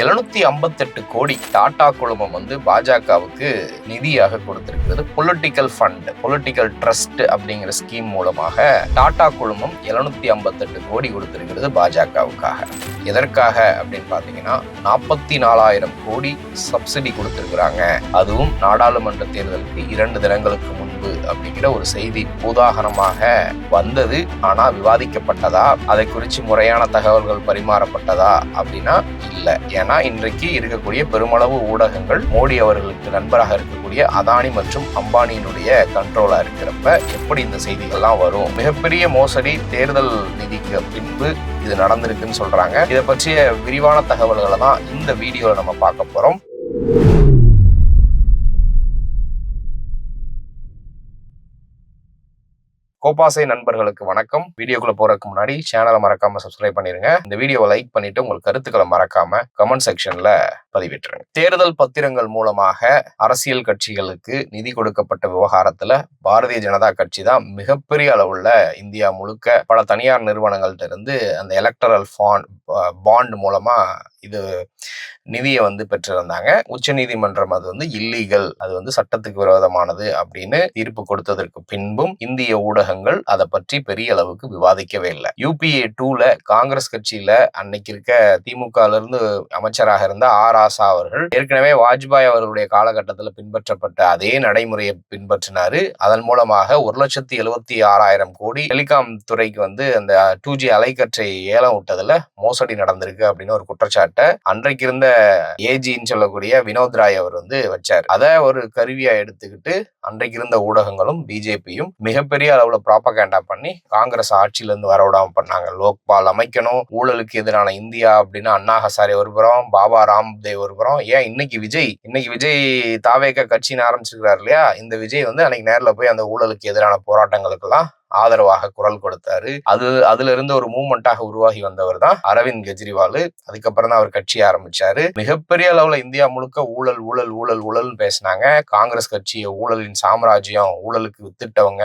எழுநூத்தி ஐம்பத்தெட்டு கோடி டாடா குழுமம் வந்து பாஜகவுக்கு நிதியாக கொடுத்திருக்கிறது. பொலிட்டிக்கல் ஃபண்ட் பொலிட்டிக்கல் ட்ரஸ்ட் அப்படிங்கிற ஸ்கீம் மூலமாக டாடா குழுமம் எழுநூத்தி ஐம்பத்தெட்டு கோடி கொடுத்திருக்கிறது பாஜகவுக்காக. எதற்காக அப்படின்னு பார்த்தீங்கன்னா நாற்பத்தி நாலாயிரம் கோடி சப்சிடி கொடுத்திருக்கிறாங்க. அதுவும் நாடாளுமன்ற தேர்தலுக்கு இரண்டு தினங்களுக்கு முன் அப்படிங்கிற ஒரு செய்தி பூதாகரமாக வந்தது. ஆனா விவாதிக்கப்பட்டதா? அதை குறித்து முறையான தகவல்கள் பரிமாறப்பட்டதா? அப்படின்னா இல்லை. ஏன்னா இன்றைக்கு இருக்கக்கூடிய பெருமளவு ஊடகங்கள் மோடி அவர்களுக்கு நண்பராக இருக்கக்கூடிய அதானி மற்றும் அம்பானியினுடைய கண்ட்ரோலா இருக்கிறப்ப எப்படி இந்த செய்திகள்லாம் வரும்? மிகப்பெரிய மோசடி தேர்தல் நிதிக்கு பின்பு இது நடந்திருக்குன்னு சொல்றாங்க. இதை பற்றிய விரிவான தகவல்களை தான் இந்த வீடியோவில் நம்ம பார்க்க போறோம். கோபாசை நண்பர்களுக்கு வணக்கம். வீடியோக்குள்ள போறதுக்கு முன்னாடி சேனலை மறக்காம சப்ஸ்கிரைப் பண்ணிருங்க. இந்த வீடியோவை லைக் பண்ணிட்டு உங்கள் கருத்துக்களை மறக்காம கமெண்ட் செக்ஷன்ல பதிவிட்டுருங்க. தேர்தல் பத்திரங்கள் மூலமாக அரசியல் கட்சிகளுக்கு நிதி கொடுக்கப்பட்ட விவகாரத்துல பாரதிய ஜனதா கட்சி தான் மிகப்பெரிய அளவுல இந்தியா முழுக்க பல தனியார் நிறுவனங்கள்ட்ட இருந்து அந்த எலக்டரல் ஃபாண்ட் பாண்ட் மூலமா இது நிதியை வந்து பெற்றிருந்தாங்க. உச்ச நீதிமன்றம் அது வந்து இல்லீகல் அது வந்து சட்டத்துக்கு விரோதமானது அப்படின்னு தீர்ப்பு கொடுத்ததற்கு பின்பும் இந்திய ஊடகங்கள் அதை பற்றி பெரிய அளவுக்கு விவாதிக்கவே இல்லை. யூபிஏ டூல காங்கிரஸ் கட்சியில அன்னைக்கு இருக்க திமுக இருந்து அமைச்சராக இருந்த ஆர் ஆசா அவர்கள் ஏற்கனவே வாஜ்பாய் அவர்களுடைய காலகட்டத்தில் பின்பற்றப்பட்ட அதே நடைமுறையை பின்பற்றினாரு. அதன் மூலமாக ஒரு லட்சத்தி எழுபத்தி ஆறாயிரம் கோடி டெலிகாம் துறைக்கு வந்து அந்த டூ ஜி அலைக்கற்றை ஏலம் விட்டதுல மோசடி நடந்திருக்கு அப்படின்னு ஒரு குற்றச்சாட்டு அன்றைக்கு இருந்த ஏஜின்னு சொல்லக்கூடிய வினோத் ராய் அவர் வந்து வச்சார். அதை ஒரு கருவியா எடுத்துக்கிட்டு அன்றைக்கு இருந்த ஊடகங்களும் பிஜேபியும் மிகப்பெரிய அளவுல ப்ராப்பகேண்டா பண்ணி காங்கிரஸ் ஆட்சியில இருந்து வரவிடாம பண்ணாங்க. லோக்பால் அமைக்கணும் ஊழலுக்கு எதிரான இந்தியா அப்படின்னு அண்ணா ஹசாரே ஒரு புறம் பாபா ராம்தேவ் ஒரு புறம். ஏன் இன்னைக்கு விஜய் இன்னைக்கு விஜய் தாவேக்க கட்சின்னு ஆரம்பிச்சிருக்கிறார் இல்லையா? இந்த விஜய் வந்து அன்னைக்கு நேரில் போய் அந்த ஊழலுக்கு எதிரான போராட்டங்களுக்கெல்லாம் ஆதரவாக குரல் கொடுத்தாரு. அது அதுல இருந்து ஒரு மூமெண்டாக உருவாகி வந்தவர் தான் அரவிந்த் கெஜ்ரிவால். அதுக்கப்புறம் தான் அவர் கட்சி ஆரம்பிச்சாரு. மிகப்பெரிய அளவுல இந்தியா முழுக்க ஊழல் ஊழல் ஊழல் ஊழல்னு பேசினாங்க. காங்கிரஸ் கட்சியை ஊழலின் சாம்ராஜ்யம் ஊழலுக்கு வித்துட்டவங்க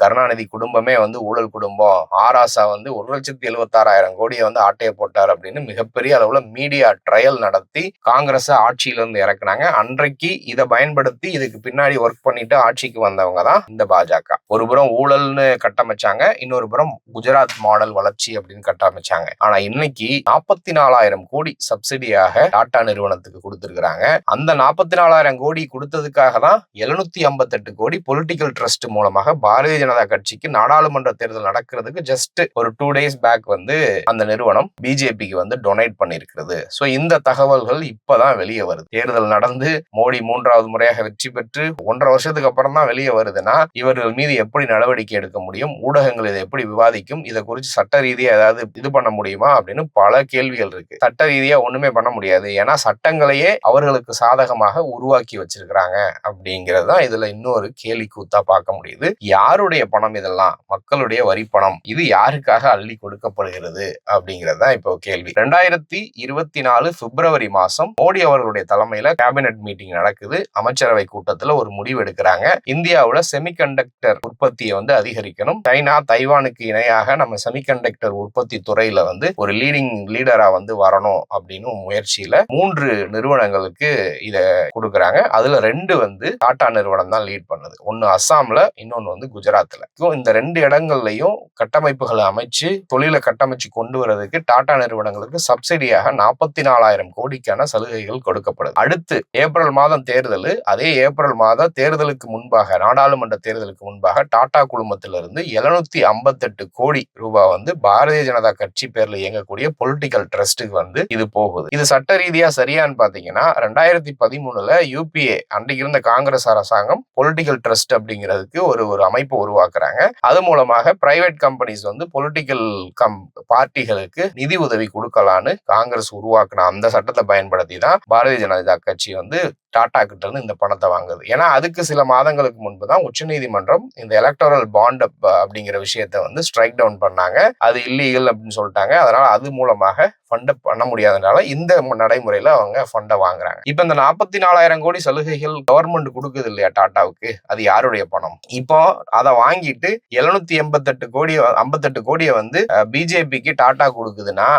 கருணாநிதி குடும்பமே வந்து ஊழல் குடும்பம். ஆராசா வந்து ஒரு லட்சத்தி எழுபத்தாறாயிரம் கோடியை வந்து ஆட்டையை போட்டார் அப்படின்னு மிகப்பெரிய அளவுல மீடியா ட்ரையல் நடத்தி காங்கிரஸ் ஆட்சியிலிருந்து இறக்குனாங்க. அன்றைக்கு இதை பயன்படுத்தி இதுக்கு பின்னாடி ஒர்க் பண்ணிட்டு ஆட்சிக்கு வந்தவங்க தான் இந்த பாஜக. ஒரு புறம் ஊழல்னு கட்டமைச்சாங்க. இன்னொரு புறம் குஜராத் மாடல் வளர்ச்சி அப்படின்னு கட்டமைச்சாங்க. ஆனா இன்னைக்கு நாற்பத்தி நாலாயிரம் கோடி சப்சிடியாக டாடா நிறுவனத்துக்கு கொடுத்திருக்கிறாங்க. அந்த நாற்பத்தி நாலாயிரம் கோடி கொடுத்ததுக்காக தான் எழுநூத்தி ஐம்பத்தெட்டு கோடி பொலிட்டிக்கல் ட்ரஸ்ட் மூலமாக பாரதிய ஜனதா கட்சிக்கு நாடாளுமன்ற தேர்தல் நடக்கிறதுக்கு ஜஸ்ட் ஒரு டூ டேஸ் பேக் வந்து அந்த நிறுவனம் பிஜேபிக்கு வந்து டொனேட் பண்ணியிருக்கிறது. ஸோ இந்த தகவல்கள் இப்பதான் வெளியே வருது. தேர்தல் நடந்து மோடி மூன்றாவது முறையாக வெற்றி பெற்று ஒன்றரை வருஷத்துக்கு அப்புறம் தான் வெளியே வருதுன்னா இவர்கள் மீது எப்படி நடவடிக்கை எடுக்க முடியும்? ஊடகங்கள் இதை எப்படி விவாதிக்கும்? இதை குறித்து சட்ட ரீதியா ஏதாவது இது பண்ண முடியுமா? அப்படின்னு பல கேள்விகள் இருக்கு. சட்ட ரீதியா ஒண்ணுமே பண்ண முடியாது. ஏன்னா சட்டங்களையே அவர்களுக்கு சாதகமாக உருவாக்கி வச்சிருக்கிறாங்க அப்படிங்கிறது தான் இதுல இன்னொரு கேலி கூத்தா பார்க்க முடியுது. யாருடைய பணம் இதெல்லாம்? மக்களுடைய வரி பணம். இது யாருக்காக அள்ளி கொடுக்கப்படுகிறது? அப்படிங்கிறது தான் இப்போ கேள்வி. ரெண்டாயிரத்தி இருபத்தி நாலு பிப்ரவரி மாசம் மோடி அவர்களுடைய தலைமையில கேபினெட் மீட்டிங் நடக்குது. அமைச்சரவை கூட்டத்துல ஒரு முடிவு எடுக்கிறாங்க. இந்தியாவுல செமிகண்டக்டர் உற்பத்தியை வந்து அதிகரிக்கணும் சைனா தைவானுக்கு இணையாக நம்ம செமிகண்டக்டர் உற்பத்தி துறையில வந்து ஒரு லீடிங் லீடரா வந்து வரணும் அப்படின்னு முயற்சியில மூன்று நிறுவனங்களுக்கு இதை கொடுக்குறாங்க. அதுல ரெண்டு வந்து டாடா நிறுவனம் தான் லீட் பண்ணுது. ஒன்னு அஸ்ஸாம்ல இன்னொன்னு வந்து குஜராத்ல. இந்த ரெண்டு இடங்கள்லயும் கட்டமைப்புகளை அமைச்சு தொழிலை கட்டமைச்சு கொண்டு வரதுக்கு டாடா நிறுவனங்களுக்கு சப்சிடியாக நாற்பத்தி நாலாயிரம் கோடிக்கான சலுகைகள் கொடுக்கப்படுது. அடுத்து ஏப்ரல் மாதம் தேர்தல் அதே ஏப்ரல் மாத தேர்தலுக்கு முன்பாக நாடாளுமன்ற தேர்தலுக்கு முன்பாக டாடா குழுமத்திலிருந்து எழுநூத்தி ஐம்பத்தெட்டு கோடி ரூபாய் வந்து பாரதிய ஜனதா கட்சி பேர்ல இயங்கக்கூடிய பொலிட்டிக்கல் ட்ரஸ்ட்டுக்கு வந்து இது போகுது. இது சட்ட ரீதியா சரியான்னு பாத்தீங்கன்னா ரெண்டாயிரத்தி பதிமூணுல யூபிஏ அன்றைக்கு இருந்த காங்கிரஸ் அரசாங்கம் பொலிட்டிக்கல் ட்ரஸ்ட் அப்படிங்கிறதுக்கு ஒரு ஒரு அமைப்பு உருவாக்குறாங்க. அது மூலமாக பிரைவேட் கம்பெனிஸ் வந்து பொலிட்டிக்கல் கம் பார்ட்டிகளுக்கு நிதி உதவி கொடுக்கலான்னு காங்கிரஸ் உருவாக்குன அந்த சட்டத்தை பயன்படுத்தி தான் பாரதிய ஜனதா கட்சி வந்து டாடா கிட்ட இருந்து இந்த பணத்தை வாங்குது ஏன்னா அதுக்கு சில மாதங்களுக்கு முன்பு தான் உச்சநீதிமன்றம் இந்த எலக்டோரல் பாண்ட் அப்படிங்கிற விஷயத்த வந்து ஸ்ட்ரைக் டவுன் பண்ணாங்க. அது இல்லீகல் அப்படின்னு சொல்லிட்டாங்க. அதனால அது மூலமாக ஃபண்டை பண்ண முடியாதனால இந்த நடைமுறையில அவங்க ஃபண்டை வாங்குறாங்க. இப்போ இந்த நாற்பத்தி நாலாயிரம் கோடி சலுகைகள் கவர்மெண்ட் கொடுக்குது இல்லையா டாட்டாவுக்கு? அது யாருடைய பணம்? இப்போ அதை வாங்கிட்டு எழுநூத்தி எண்பத்தெட்டு கோடி ஐம்பத்தெட்டு கோடியை வந்து பிஜேபிக்கு டாடா கொடுக்குதுன்னா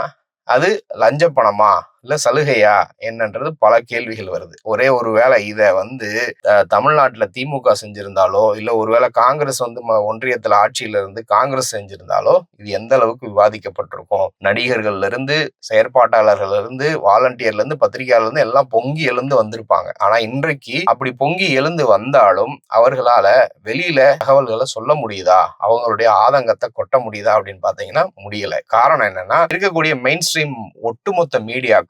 அது லஞ்ச பணமா? இல்லை சலுகையா? என்னன்றது பல கேள்விகள் வருது. ஒரே ஒரு வேளை இதை வந்து தமிழ்நாட்டில் திமுக செஞ்சிருந்தாலோ இல்லை ஒருவேளை காங்கிரஸ் வந்து ம- ஒன்றியத்துல ஆட்சியில இருந்து காங்கிரஸ் செஞ்சிருந்தாலோ இது எந்த அளவுக்கு விவாதிக்கப்பட்டிருக்கும்? நடிகர்கள்ல இருந்து வாலண்டியர்லேருந்து இருந்து வாலண்டியர்ல இருந்து இருந்து எல்லாம் பொங்கி எழுந்து வந்திருப்பாங்க. ஆனா இன்றைக்கு அப்படி பொங்கி எழுந்து வந்தாலும் அவர்களால வெளியில தகவல்களை சொல்ல முடியுதா? அவங்களுடைய ஆதங்கத்தை கொட்ட முடியுதா? அப்படின்னு பாத்தீங்கன்னா முடியல. காரணம் என்னன்னா இருக்கக்கூடிய மெயின் ஸ்ட்ரீம் ஒட்டுமொத்த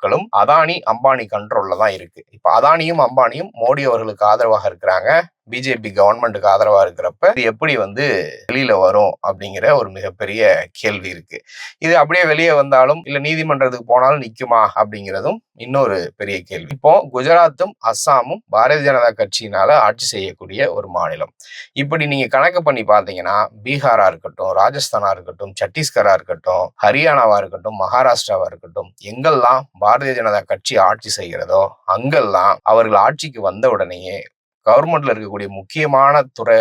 பொருட்களும் அதானி அம்பானி கண்ட்ரோல்ல தான் இருக்கு. இப்ப அதானியும் அம்பானியும் மோடி அவர்களுக்கு ஆதரவாக இருக்கிறாங்க. பிஜேபி கவர்மெண்ட்டுக்கு ஆதரவாக இருக்கிறப்ப இது எப்படி வந்து வெளியில் வரும் அப்படிங்கிற ஒரு மிகப்பெரிய கேள்வி இருக்குது இது அப்படியே வெளியே வந்தாலும் இல்லை நீதிமன்றத்துக்கு போனாலும் நிற்குமா அப்படிங்கிறதும் இன்னொரு பெரிய கேள்வி. இப்போ குஜராத்தும் அஸ்ஸாமும் பாரதிய ஜனதா கட்சியினால ஆட்சி செய்யக்கூடிய ஒரு மாநிலம். இப்படி நீங்க கணக்கு பண்ணி பார்த்தீங்கன்னா பீகாரா இருக்கட்டும் ராஜஸ்தானா இருக்கட்டும் சத்தீஸ்கரா இருக்கட்டும் ஹரியானாவா இருக்கட்டும் மகாராஷ்டிராவா இருக்கட்டும் எங்கெல்லாம் பாரதிய ஜனதா கட்சி ஆட்சி செய்கிறதோ அங்கெல்லாம் அவர்கள் ஆட்சிக்கு வந்த உடனேயே கவர்மெண்ட்ல இருக்கக்கூடிய முக்கியமான துறை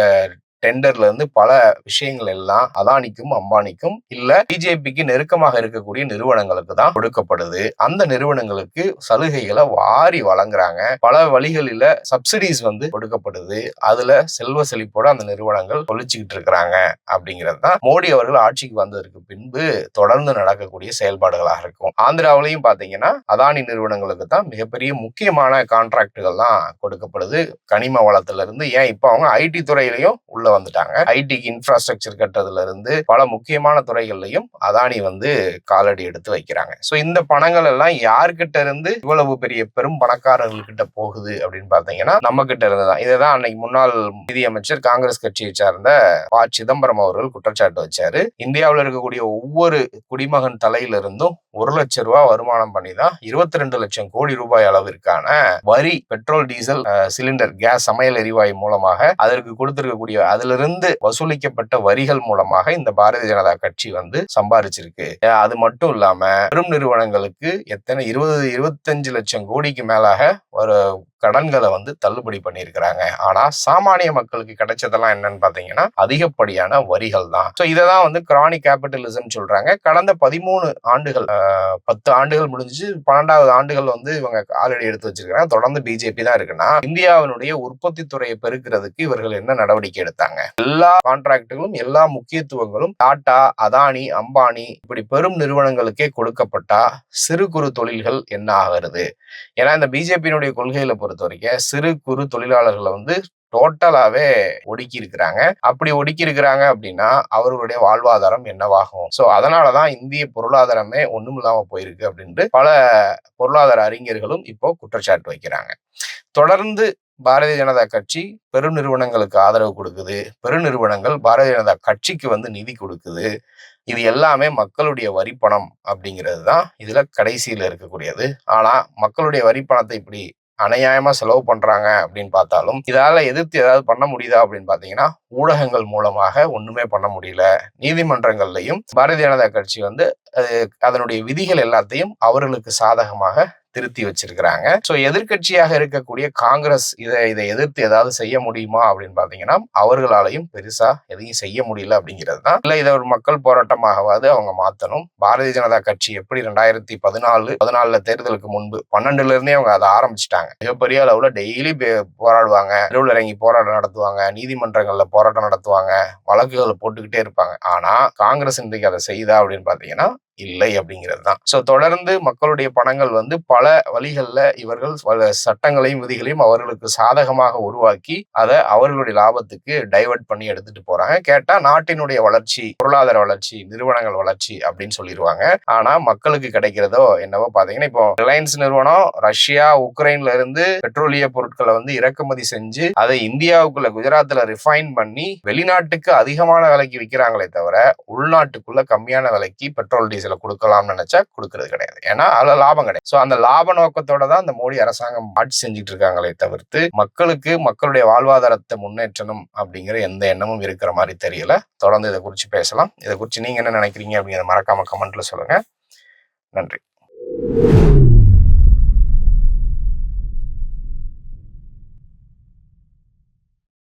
டெண்டர்ல இருந்து பல விஷயங்கள் எல்லாம் அதானிக்கும் அம்பானிக்கும் இல்ல பிஜேபிக்கு நெருக்கமாக இருக்கக்கூடிய நிறுவனங்களுக்கு தான் கொடுக்கப்படுது. அந்த நிறுவனங்களுக்கு சலுகைகளை வாரி வழங்குறாங்க. பல வழிகளில சப்சிடிஸ் வந்து கொடுக்கப்படுது. அதுல செல்வ செழிப்போட அந்த நிறுவனங்கள் தொழிச்சுக்கிட்டு இருக்கிறாங்க அப்படிங்கிறது தான் மோடி அவர்கள் ஆட்சிக்கு வந்ததற்கு பின்பு தொடர்ந்து நடக்கக்கூடிய செயல்பாடுகளாக இருக்கும். ஆந்திராவிலையும் பாத்தீங்கன்னா அதானி நிறுவனங்களுக்கு தான் மிகப்பெரிய முக்கியமான கான்ட்ராக்டுகள் தான் கொடுக்கப்படுது. கனிம வளத்துல இருந்து ஏன் இப்போ அவங்க ஐடி துறையிலையும் உள்ள வந்துட்டாங்க. ஐடிக்கு இன்ஃப்ராஸ்ட்ரக்சர் கட்டுறதுல இருந்து பல முக்கியமான துறைகள்லையும் அதானி வந்து காலடி எடுத்து வைக்கிறாங்க. சோ இந்த பணங்கள் எல்லாம் யார்கிட்ட இருந்து இவ்வளவு பெரிய பெரும் பணக்காரர்கள் கிட்ட போகுது அப்படின்னு பார்த்தீங்கன்னா நம்ம கிட்ட இருந்து தான். இதைதான் அன்னைக்கு முன்னாள் நிதியமைச்சர் காங்கிரஸ் கட்சியை சார்ந்த ப. சிதம்பரம் அவர்கள் குற்றச்சாட்டு வச்சாரு. இந்தியாவில் இருக்கக்கூடிய ஒவ்வொரு குடிமகன் தலையிலிருந்தும் ஒரு லட்சம் ரூபாய் வருமானம் பண்ணி தான் இருபத்தி ரெண்டு லட்சம் கோடி ரூபாய் அளவிற்கான வரி பெட்ரோல் டீசல் சிலிண்டர் கேஸ் சமையல் எரிவாயு மூலமாக அதற்கு கொடுத்திருக்கக்கூடிய அதிலிருந்து வசூலிக்கப்பட்ட வரிகள் மூலமாக இந்த பாரதிய ஜனதா கட்சி வந்து சம்பாரிச்சிருக்கு. அது மட்டும் இல்லாம பெரும் நிறுவனங்களுக்கு எத்தனை இருபது இருபத்தஞ்சு லட்சம் கோடிக்கு மேலாக ஒரு கடன்களை வந்து தள்ளுபடி பண்ணியிருக்கிறாங்க. ஆனா சாமானிய மக்களுக்கு கிடைச்சதெல்லாம் என்னன்னு பாத்தீங்கன்னா அதிகப்படியான வரிகள் தான். ஸோ இதை தான் வந்து கிரானிக் கேபிட்டலிசம் சொல்றாங்க. கடந்த பதிமூணு ஆண்டுகள் பத்து ஆண்டுகள் முடிஞ்சு பன்னெண்டாவது ஆண்டுகள் வந்து இவங்க ஆல்ரெடி எடுத்து வச்சிருக்கிறாங்க. தொடர்ந்து பிஜேபி தான் இருக்குன்னா இந்தியாவினுடைய உற்பத்தி துறையை பெருக்கிறதுக்கு இவர்கள் என்ன நடவடிக்கை எடுத்தாங்க? எல்லா கான்ட்ராக்டுகளும் எல்லா முக்கியத்துவங்களும் டாடா அதானி அம்பானி இப்படி பெரும் நிறுவனங்களுக்கே கொடுக்கப்பட்டா சிறு குறு தொழில்கள் என்ன ஆகிறது? ஏன்னா இந்த பிஜேபியினுடைய கொள்கையில பொறுத்த வரைக்கும் சிறு குறு தொழிலாளர்களை வந்து டோட்டலாவே ஒடுக்கி இருக்கிறாங்க அப்படி ஒடுக்கி இருக்கிறாங்க அப்படின்னா அவர்களுடைய வாழ்வாதாரம் என்னவாகும்? சோ அதனாலதான் இந்திய பொருளாதாரமே ஒண்ணும் இல்லாம போயிருக்கு அப்படின்ட்டு பல பொருளாதார அறிஞர்களும் இப்போ குற்றச்சாட்டு வைக்கிறாங்க. தொடர்ந்து பாரதிய ஜனதா கட்சி பெருநிறுவனங்களுக்கு ஆதரவு கொடுக்குது. பெருநிறுவனங்கள் பாரதிய ஜனதா கட்சிக்கு வந்து நிதி கொடுக்குது. இது எல்லாமே மக்களுடைய வரிப்பணம் அப்படிங்கிறது தான் இதில் கடைசியில் இருக்கக்கூடியது. ஆனால் மக்களுடைய வரிப்பணத்தை இப்படி அநியாயமாக செலவு பண்ணுறாங்க அப்படின்னு பார்த்தாலும் இதால் எதிர்த்து ஏதாவது பண்ண முடியுதா அப்படின்னு பார்த்தீங்கன்னா ஊடகங்கள் மூலமாக ஒன்றுமே பண்ண முடியல. நீதிமன்றங்கள்லையும் பாரதிய ஜனதா கட்சி வந்து அதனுடைய விதிகள் எல்லாத்தையும் அவர்களுக்கு சாதகமாக திருத்தி வச்சிருக்கிறாங்க. ஸோ எதிர்க்கட்சியாக இருக்கக்கூடிய காங்கிரஸ் இதை இதை எதிர்த்து ஏதாவது செய்ய முடியுமா அப்படின்னு பார்த்தீங்கன்னா அவர்களாலையும் பெருசா எதையும் செய்ய முடியல அப்படிங்கிறது தான். இல்லை இதை ஒரு மக்கள் போராட்டமாகவாது அவங்க மாத்தணும். பாரதிய ஜனதா கட்சி எப்படி ரெண்டாயிரத்தி பதினாலு பதினாலுல தேர்தலுக்கு முன்பு பன்னெண்டுல இருந்தே அவங்க அதை ஆரம்பிச்சிட்டாங்க. மிகப்பெரிய அளவுல டெய்லி போராடுவாங்க. தெருவில் இறங்கி போராட்டம் நடத்துவாங்க. நீதிமன்றங்கள்ல போராட்டம் நடத்துவாங்க. வழக்குகளை போட்டுக்கிட்டே இருப்பாங்க. ஆனா காங்கிரஸ் இன்றைக்கு அதை செய்தா அப்படின்னு பாத்தீங்கன்னா இல்லை அப்படிங்கிறது தான். ஸோ தொடர்ந்து மக்களுடைய பணங்கள் வந்து பல வழிகளில் இவர்கள் பல சட்டங்களையும் விதிகளையும் அவர்களுக்கு சாதகமாக உருவாக்கி அதை அவர்களுடைய லாபத்துக்கு டைவர்ட் பண்ணி எடுத்துட்டு போறாங்க. கேட்டா நாட்டினுடைய வளர்ச்சி பொருளாதார வளர்ச்சி நிறுவனங்கள் வளர்ச்சி அப்படின்னு சொல்லிடுவாங்க ஆனா மக்களுக்கு கிடைக்கிறதோ என்னவோ பாத்தீங்கன்னா இப்போ ரிலையன்ஸ் நிறுவனம் ரஷ்யா உக்ரைன்ல இருந்து பெட்ரோலிய பொருட்களை வந்து இறக்குமதி செஞ்சு அதை இந்தியாவுக்குள்ள குஜராத்ல ரிஃபைன் பண்ணி வெளிநாட்டுக்கு அதிகமான விலைக்கு விற்கிறாங்களே தவிர உள்நாட்டுக்குள்ள கம்மியான விலைக்கு பெட்ரோல் டீசல் கொடுக்கலாம்னு நினைச்சா கொடுக்கறது கிடையாது. ஏன்னா அதுல லாபம் கிடையாது. ஸோ அந்த லாப நோக்கத்தோட தான் இந்த மோடி அரசாங்கம் ஆட்சி செஞ்சுட்டு இருக்காங்களே தவிர்த்து மக்களுக்கு மக்களுடைய வாழ்வாதாரத்தை முன்னேற்றணும் அப்படிங்கிற எந்த எண்ணமும் இருக்கிற மாதிரி தெரியல. தொடர்ந்து இதை குறித்து பேசலாம். இதை குறித்து நீங்க என்ன நினைக்கிறீங்க அப்படிங்கிறத மறக்காம கமெண்ட்ல சொல்லுங்க. நன்றி.